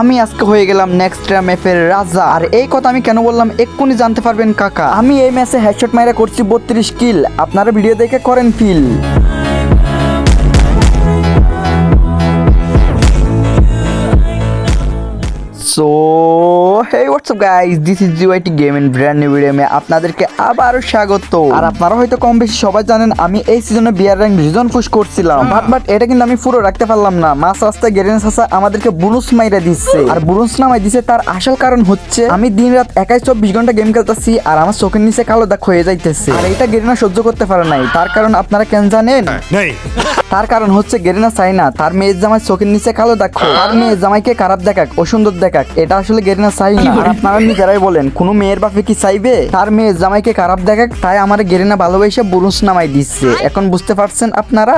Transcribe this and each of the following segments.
আমি আজকে হয়ে গেলাম নেক্সট ম্যাপের রাজা। আর এই কথা আমি কেন বললাম এক্ষুনি জানতে পারবেন কাকা। আমি এই ম্যাচে হ্যাডশট মাইরা করছি বত্রিশ কিল আপনারা ভিডিও দেখে করেন feel WhatsApp guys this is জিওআইটি game and brand new video মে আপনাদেরকে আবারও স্বাগত। আর আপনারা হয়তো কম বেশি সবাই জানেন আমি এই সিজনে বিয়ার র্যাঙ্ক রিজন পুশ করছিলাম। বাট বাট এটা কিন্তু আমি পুরো রাখতে পারলাম না। মাস রাস্তায় গেরেন সাসা আমাদেরকে বুনুস মাইরা দিচ্ছে। আর বুনুস নামাই দিছে তার আসল কারণ হচ্ছে আমি দিন রাত একাই চব্বিশ ঘণ্টা গেম খেলতেছি আর আমার চোখের নিচে কালো দাগ হয়ে যাইতেছে। আর এটা গেরিনা সহ্য করতে পারে নাই। তার কারণ আপনারা কেন জানেন? नहीं তার কারণ হচ্ছে গেরিনা চাই না। তার মেয়ের জামাই চোখের নিচে কালো দেখো তার মেয়ের জামাইকে খারাপ দেখাক অসুন্দর দেখাক। এটা আসলে গেরিনা চাই না। আপনারা নিজেরাই বলেন কোন মেয়ের বাপে কি চাইবে? তার মেয়ে জামাইকে খারাপ দেখাক তাই আমার গেরিনা ভালোবাসে বুরুস নামাই দিচ্ছে। এখন বুঝতে পারছেন আপনারা?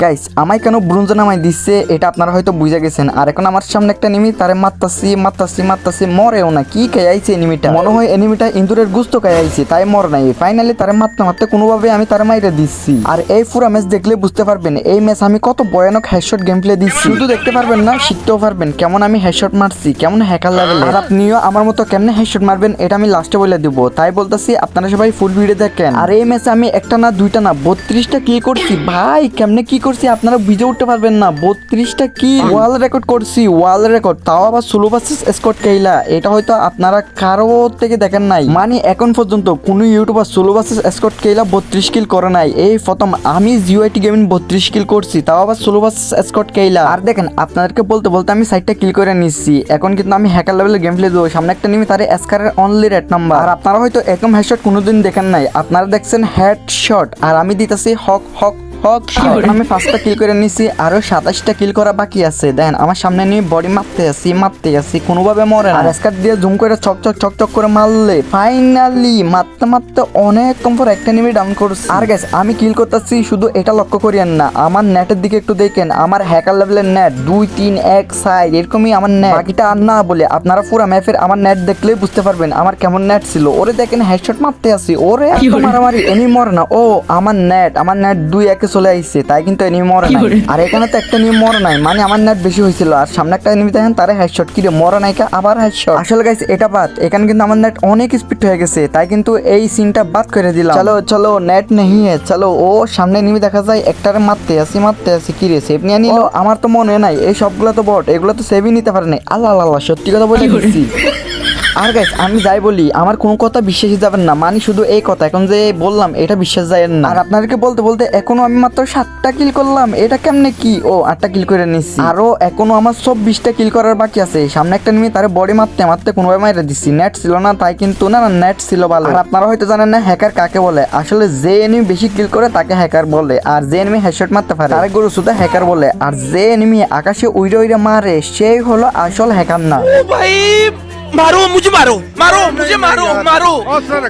গাইস আমায় কেন ব্রুঞ্জ নামাই দিচ্ছে এটা আপনারা হয়তো বুঝে গেছেন। আর এখন আমার সামনে একটা নিমি তারে মারতাছি মারতাছি মারতাছি, মরেও না। কি আইছে এনিমিটা? মনে হয় এনিমিটা ইন্দুরের গুস্ত কে আইছে, তাই মর নাই। ফাইনালি তারে মারতে মারতে কোনোভাবে আমি তারে মাইরে দিচ্ছি। আর এই পুরো ম্যাচ দেখলে বুঝতে পারবেন, এই ম্যাচ আমি কত ভয়ানক হেডশট গেম প্লে দিচ্ছি। শুধু দেখতে পারবেন না, শিখতেও পারবেন কেমন আমি হেডশট মারছি, কেমন হ্যাকার লেভেল আর আপনিও আমার মতো কেমনে হেডশট মারবেন, এটা আমি লাস্টে বলে দিব। তাই বলতেছি, আপনারা সবাই ফুল ভিডিও দেখেন। আর এই ম্যাচে আমি একটা না, দুইটা না, বত্রিশটা কি করছি। ভাই, কেমনে কি করছি, আপনারা বুঝে উঠতে পারবেন না। বত্রিশটা কি ওয়াল রেকর্ড করছি ওয়াল রেকর্ড তাও আবার ষোলো পার্সেস স্কট কেইলা এটা হয়তো আপনারা কারও থেকে দেখেন নাই। মানে এখন পর্যন্ত কোনো ইউটিউবার ষোলো পার্সেস স্কট কেইলা বত্রিশ কিল করে নাই। এই প্রথম আমি জিওআইটি গেমিং বত্রিশ কিল করছি, তাও আবার ষোলো পার্সেস স্কট কেইলা আর দেখেন, আপনাদেরকে বলতে বলতে আমি সাইডটা কিল করে নিচ্ছি। এখন কিন্তু আমি হ্যাকার লেভেলের গেম প্লে দেবো। সামনে একটা নিমি, তার এসকারের অনলি রেড নাম্বার আর আপনারা হয়তো এরকম হেডশট কোনোদিন দেখেন নাই। আপনারা দেখছেন হেড শট আর আমি দিতেছি হক হক আমি পাঁচটা কিল করে নিছি আরও সাতাশটা কিল করা বাকি আছে। দেখেন আমার সামনে নিয়ে বডি মারতে আসি মারতে আসি কোনোভাবে মরে না। আর স্কার দিয়ে জুম করে ছক চক চক চক করে মারলে ফাইনালি মারতে মারতে অনেক কম পর একটা নিমে ডাউন করছি। আর গেছে আমি কিল করতেছি শুধু এটা লক্ষ্য করিয়েন না। আমার নেটের দিকে একটু দেখেন আমার হ্যাকার লেভেলের নেট দুই তিন এক সাইড এরকমই আমার নেট বাকিটা আর না বলে আপনারা পুরো ম্যাপের আমার নেট দেখলেই বুঝতে পারবেন আমার কেমন নেট ছিল। ওরে দেখেন হেডশট মারতে আসি ওরে মারামারি এনি মরে না। ও আমার নেট আমার নেট দুই একে চলে আইছে তাই কিন্তু এনিমি মরে নাই। আর এখানে তো একটা নিয়ম মরে নাই মানে আমার নেট বেশি হয়েছিল আর সামনে একটা এনিমি দেখেন তারে হেডশট কি রে মরে নাই কা? আবার হেডশট আসলে গাইস এটা বাদ এখানে কিন্তু আমার নেট অনেক স্পিড হয়ে গেছে তাই কিন্তু এই সিনটা বাদ করে দিলাম। চলো চলো নেট নেই হে চলো ও সামনে নিমি দেখা যায় একটারে মারতে আসি মারতে আসি কি রে সেভ নিয়ে নিল? আমার তো মনে নাই এই সবগুলো তো বট এগুলো তো সেভই নিতে পারে নাই। আল্লাহ আল্লাহ সত্যি কথা বলে আর গাইস আমি যাই বলি, আমার কোনো কথা বিশ্বাসই যাবেন না। মানে শুধু এই কথা, এখন যে বললাম, এটা বিশ্বাস যায় না। আর আপনাদেরকে বলতে বলতে, এখনও আমি মাত্র সাতটা কিল করলাম। এটা কেমনে কি? ও, আটটা কিল করে নিচ্ছি আরও এখনও আমার চব্বিশটা কিল করার বাকি আছে। সামনে একটা নিয়ে তারে বডি মারতে মারতে কোনোভাবে মাইরে দিচ্ছি নেট ছিল না, তাই কিন্তু, না না নেট ছিল ভালো। আর আপনারা হয়তো জানেন না হ্যাকার কাকে বলে? আসলে যে এনিমি বেশি কিল করে, তাকে হ্যাকার বলে। আর যে এনিমি হেডশট মারতে পারে, তারে গরু শুধু হ্যাকার বলে। আর যে এনিমি আকাশে উইরে উইরে মারে, সেই হলো আসল হ্যাকার না। मारो मुझे मारो मारो मुझे मारो मारो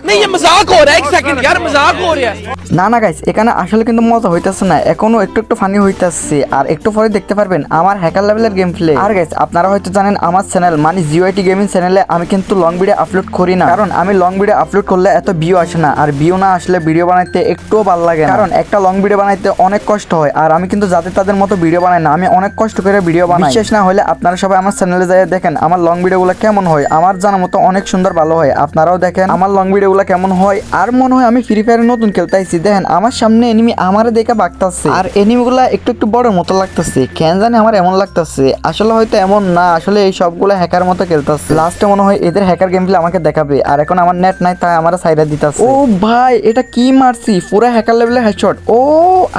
नहीं ये मजाक हो रहा है एक सेकंड यार मजाक हो रहा है না না গাইস এখানে আসলে কিন্তু মজা হইতাছে না এখনো একটু একটু ফানি হইতাছে আর একটু পরে দেখতে পারবেন আমার হ্যাকার লেভেলের গেম প্লে আর গাইস আপনারা হয়তো জানেন আমার চ্যানেল মানে জিওআইটি গেমিং চ্যানেলে আমি কিন্তু লং ভিডিও আপলোড করি না কারণ আমি লং ভিডিও আপলোড করলে এত ভিউ আসে না আর ভিউ না আসলে ভিডিও বানাইতে একটুও ভালো লাগে না। কারণ একটা লং ভিডিও বানাইতে অনেক কষ্ট হয় আর আমি কিন্তু যাদের তাদের মতো ভিডিও বানাই না আমি অনেক কষ্ট করে ভিডিও বানাই বিশেষ না হলে আপনারা সবাই আমার চ্যানেলে যাই দেখেন আমার লং ভিডিওগুলো কেমন হয় আমার জানা মতো অনেক সুন্দর ভালো হয়। আপনারাও দেখেন আমার লং ভিডিওগুলো কেমন হয়। আর মনে হয় আমি ফ্রি ফায়ারে নতুন খেলতে দেখেন, আমার সামনে এনিমি আমারে দেখে বাগতাছে আর এনিমি গুলা একটু একটু বড় মতো লাগতেছে। কেন জানি আমার এমন লাগতেছে। আসলে হয়তো এমন না আসলে এই সবগুলো হ্যাকার মতো খেলতেছে। লাস্টে মনে হয় এদের হ্যাকার গেম প্লে আমাকে দেখাবে আর এখন আমার নেট নাই তাই আমার সাইডে দিতেছে। ও ভাই এটা কি মারছি? পুরো হ্যাকার লেভেলের হেডশট ও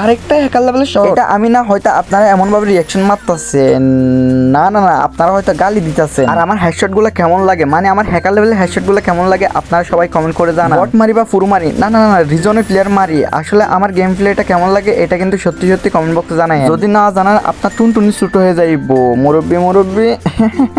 আরেকটা হ্যাকার লেভেলের শট এটা আমি না হয়তো আপনারা এমন ভাবে রিয়াকশন মারতেছেন। না না না আপনারা হয়তো গালি দিতেছেন। আর আমার হেডশটগুলো কেমন লাগে? মানে আমার হ্যাকার লেভেলের হেডশটগুলো কেমন লাগে? আপনারা সবাই কমেন্ট করে জানান। বট মারি বা ফুরু মারি? না না না রিজনে প্লেয়ার মারি। আসলে আমার গেম প্লেটা কেমন লাগে এটা কিন্তু সত্যি সত্যি কমেন্ট বক্সে জানাই। যদি না জানান আপনার টুনটুনি ছুটো হয়ে যাইব। মুরব্বি মুরব্বি।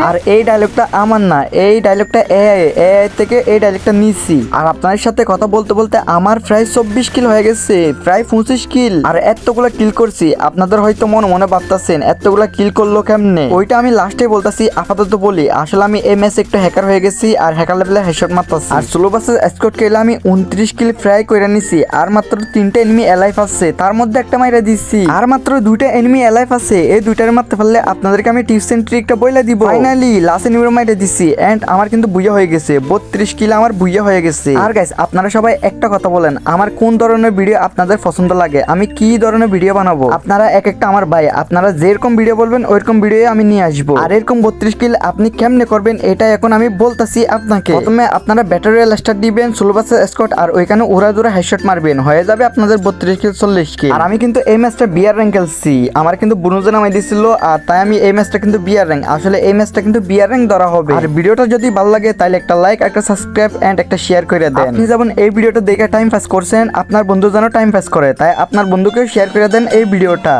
আর এই ডায়লগটা আমার না। এই ডায়লগটা এআই এআই থেকে এই ডায়লগটা নিচ্ছি। আর আপনাদের সাথে কথা বলতে বলতে আমার প্রায় চব্বিশ কিল হয়ে গেছে, প্রায় পঁচিশ কিল আর এতগুলা কিল করছি, আপনাদের হয়তো মনে মনে ভাবতেছেন, এতগুলা কিল করল কেমনে? ওইটা আমি লাস্টে বলতেছি, আপাতত বলি। আসলে আমি এই ম্যাচে একটু হ্যাকার হয়ে গেছি, আর হ্যাকার লেভেলে হেডশট মারতাছি। আর সোলো বাসের স্কোট কেলে আমি উনত্রিশ কিল ফ্রাই করে নিছি। আর মাত্র তিনটা এনিমি এলাইফ আছে, তার মধ্যে একটা মাইরা দিচ্ছি আর মাত্র দুইটা এনিমি এলাইফ আছে, এই দুইটার মারতে পারলে আপনাদেরকে আমি টিপস এন্ড ট্রিকটা বইলা দিব। ফাইনালি লাস্ট এনিমির মাইরা দিচ্ছি এন্ড আমার কিন্তু বুইয়া হয়ে গেছে। বত্রিশ কিল আমার বুইয়া হয়ে গেছে। আর গাইস আপনারা সবাই একটা কথা বলেন। আমার কোন ধরনের ভিডিও আপনাদের পছন্দ লাগে? আমি কি ধরনের ভিডিও বানাবো? আপনারা এক একটা আমার ভাই। আপনারা যেরকম ভিডিও বলবেন ওইরকম ভিডিও আমি নিয়ে আসব। আর এরকম বত্রিশ কিল আপনি কেমনে করবেন এটা এখন আমি বলতাছি আপনাকে। প্রথমে আপনারা ব্যাটারি স্টার্ট দিবেন সুলবাসের স্কট আর ওইখানে উড়া দুরা হেডশট মারবেন। হয়ে যাবে আপনাদের বত্রিশ কিল চল্লিশ কিল। আর আমি কিন্তু এই ম্যাচটা বিয়ার র্যাঙ্ক খেলছি। আমার কিন্তু বুনুজে নামাই দিছিল আর তাই আমি এই ম্যাচটা কিন্তু বিয়ার র্যাঙ্ক। আসলে এই ম্যাচটা কিন্তু বিয়ার র্যাঙ্ক ধরা হবে। আর ভিডিওটা যদি ভালো লাগে তাহলে একটা লাইক একটা সাবস্ক্রাইব এন্ড একটা শেয়ার করে দেন। আপনি যেমন এই ভিডিওটা দেখে টাইম পাস করছেন, আপনার বন্ধু যেন টাইম পাস করে। তাই আপনার বন্ধুকেও শেয়ার করে দেন এই ভিডিওটা।